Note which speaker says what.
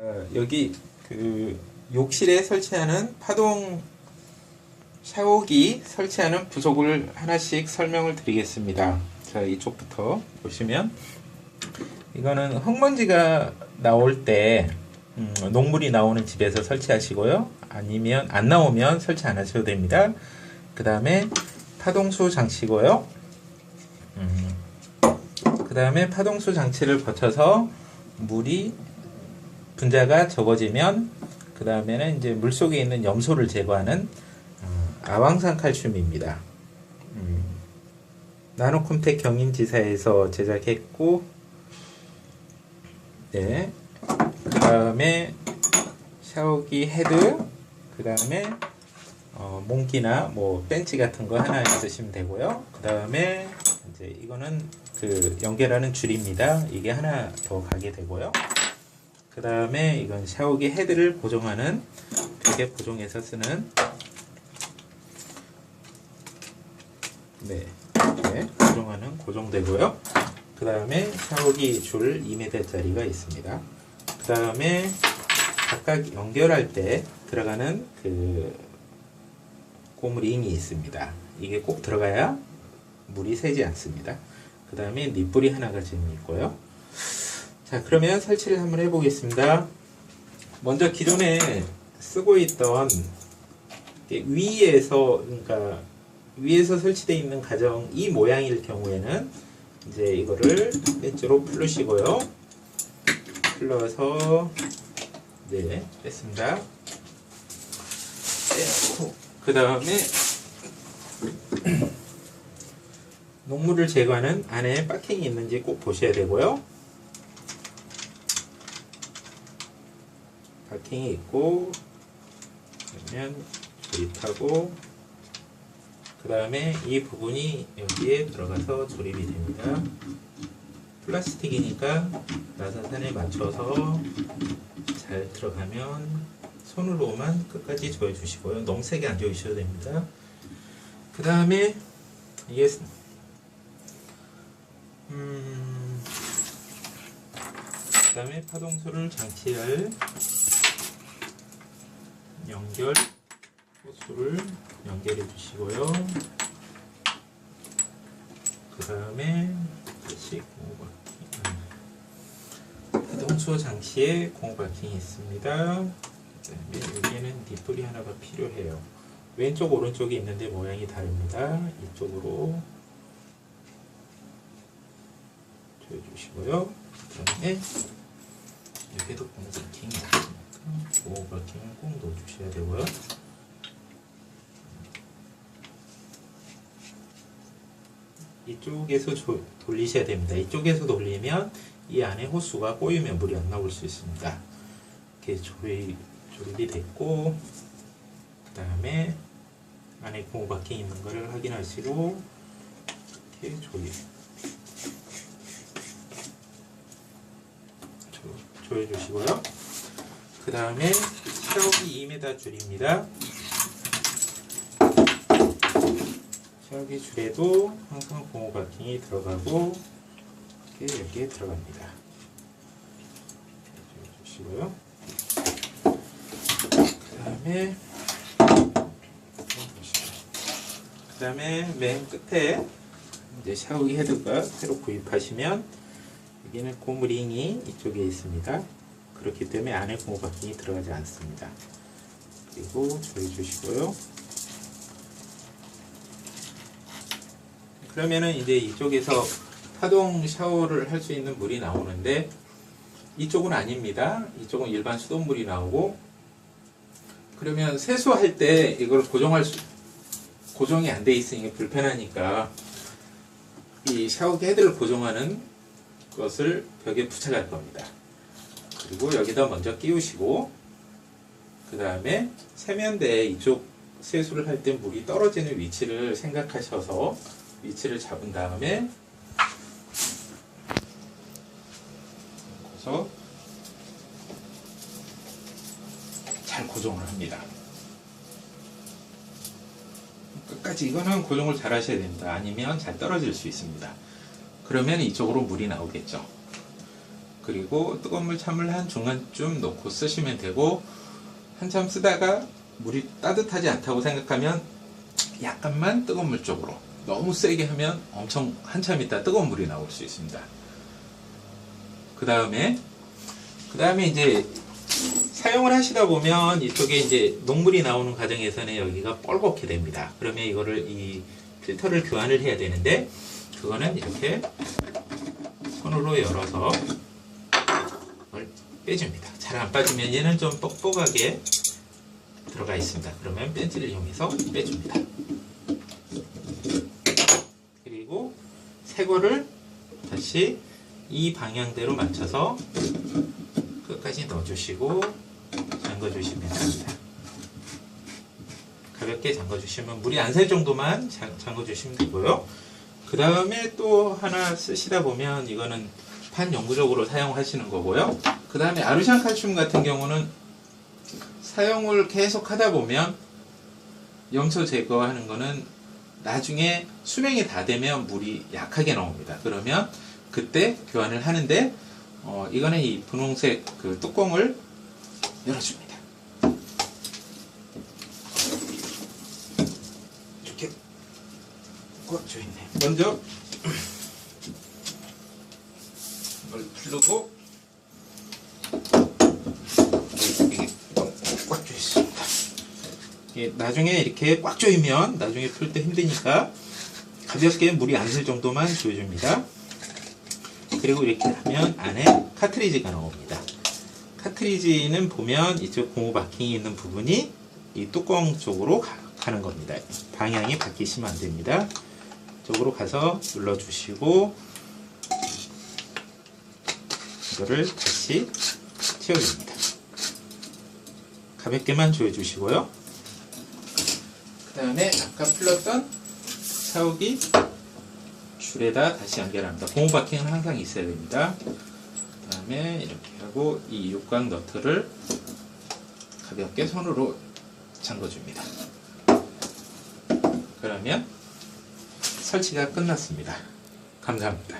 Speaker 1: 어, 여기 그 욕실에 설치하는 파동 샤워기 설치하는 부속을 하나씩 설명을 드리겠습니다. 자, 이쪽부터 보시면 이거는 흙먼지가 나올 때 음, 녹물이 나오는 집에서 설치하시고요. 아니면 안 나오면 설치 안 하셔도 됩니다. 그 다음에 파동수 장치고요. 그 다음에 파동수 장치를 거쳐서 물이 분자가 적어지면 그 다음에는 이제 물 속에 있는 염소를 제거하는 어, 아황산 칼슘입니다. 음, 나노콤텍 경인지사에서 제작했고, 네. 그 다음에 샤워기 헤드, 그 다음에 어, 몽기나 뭐 벤치 같은 거 하나 있으시면 되고요. 그 다음에 이제 이거는 그 연결하는 줄입니다. 이게 하나 더 가게 되고요. 그 다음에 이건 샤워기 헤드를 고정하는 벽에 고정해서 쓰는 네, 네 고정하는 고정되고요. 그 다음에 샤워기 줄 2m짜리가 있습니다. 그 다음에 각각 연결할 때 들어가는 그 고무링이 있습니다. 이게 꼭 들어가야 물이 새지 않습니다. 그 다음에 닛불이 하나가 지금 있고요. 자, 그러면 설치를 한번 해보겠습니다. 먼저 기존에 쓰고 있던 위에서, 그러니까 위에서 설치되어 있는 가정 이 모양일 경우에는 이제 이거를 왼쪽으로 풀으시고요. 풀러서 네, 뺐습니다. 그 다음에 녹물을 제거하는 안에 박킹이 있는지 꼭 보셔야 되고요. 박킹이 있고 그러면 조립하고 그 다음에 이 부분이 여기에 들어가서 조립이 됩니다. 플라스틱이니까 나사산에 맞춰서 잘 들어가면 손으로만 끝까지 조여 주시고요. 너무 세게 안 조이셔도 됩니다. 그 다음에 이게 음, 그 다음에 파동소를 장치할 연결 호수를 연결해 주시고요. 그 다음에 다시 고무바킹 파동소 장치에 고무바킹이 있습니다. 그 다음에 여기에는 뒷불이 하나가 필요해요. 왼쪽 오른쪽이 있는데 모양이 다릅니다. 이쪽으로 조여주시고요. 그 다음에 여기도 공버킹 공버킹을 꼭 넣어주셔야 되고요. 이쪽에서 조- 돌리셔야 됩니다. 이쪽에서 돌리면 이 안에 호수가 꼬이면 물이 안 나올 수 있습니다. 이렇게 조립, 조립이 됐고 그 다음에 안에 고무바킹 있는 것을 확인하시고 이렇게 조립 조- 조여주시고요. 그 다음에 샤워기 2m 줄입니다. 샤워기 줄에도 항상 고무바킹이 들어가고 이렇게 여기에 들어갑니다. 조여주시고요. 그 다음에 그 다음에 맨 끝에 이제 샤워기 헤드가 새로 구입하시면 여기는 고무링이 이쪽에 있습니다. 그렇기 때문에 안에 고무바킹이 들어가지 않습니다. 그리고 조여주시고요. 그러면은 이제 이쪽에서 파동 샤워를 할 수 있는 물이 나오는데 이쪽은 아닙니다. 이쪽은 일반 수돗물이 나오고 그러면 세수할 때 이걸 고정할 수 고정이 안 돼 있으니까 불편하니까 이 샤워기 헤드를 고정하는 것을 벽에 부착할 겁니다. 그리고 여기다 먼저 끼우시고 그 다음에 세면대에 이쪽 세수를 할 때 물이 떨어지는 위치를 생각하셔서 위치를 잡은 다음에 그래서 잘 고정을 합니다. 끝까지 이거는 고정을 잘 하셔야 됩니다. 아니면 잘 떨어질 수 있습니다. 그러면 이쪽으로 물이 나오겠죠. 그리고 뜨거운 물 찬물 한 중간쯤 넣고 쓰시면 되고 한참 쓰다가 물이 따뜻하지 않다고 생각하면 약간만 뜨거운 물 쪽으로 너무 세게 하면 엄청 한참 있다 뜨거운 물이 나올 수 있습니다. 그 다음에 그 다음에 이제 사용을 하시다 보면 이쪽에 이제 녹물이 나오는 과정에서는 여기가 뻘겋게 됩니다. 그러면 이거를 이 필터를 교환을 해야 되는데 그거는 이렇게 손으로 열어서 빼줍니다. 잘 안 빠지면 얘는 좀 뻑뻑하게 들어가 있습니다. 그러면 벤치를 이용해서 빼줍니다. 그리고 새 거를 다시 이 방향대로 맞춰서 끝까지 넣어주시고 잠궈주시면 됩니다. 가볍게 잠궈주시면 물이 안 셀 정도만 잠- 잠궈주시면 되고요. 그 다음에 또 하나 쓰시다 보면 이거는 판 영구적으로 사용하시는 거고요. 그 다음에 아르산 칼슘 같은 경우는 사용을 계속 하다 보면 염소 제거하는 거는 나중에 수명이 다 되면 물이 약하게 나옵니다. 그러면 그때 교환을 하는데 어, 이거는 이 분홍색 그 뚜껑을 열어줍니다. 이렇게 꽂혀 있네. 먼저 이걸 풀고 이게 꽉 조여 있습니다. 이게 나중에 이렇게 꽉 조이면 나중에 풀 때 힘드니까 가볍게 물이 안셀 정도만 조여줍니다. 그리고 이렇게 하면 안에 카트리지가 나옵니다. 카트리지는 보면 이쪽 고무 바킹이 있는 부분이 이 뚜껑 쪽으로 가, 는 겁니다. 방향이 바뀌시면 안 됩니다. 쪽으로 가서 눌러주시고 이거를 다시 채워줍니다. 가볍게만 조여주시고요. 그 다음에 아까 풀렀던 샤워기 줄에다 다시 연결합니다. 고무 바킹은 항상 있어야 됩니다. 그 다음에 이렇게 하고 이 육각 너트를 가볍게 손으로 잠궈줍니다. 그러면 설치가 끝났습니다. 감사합니다.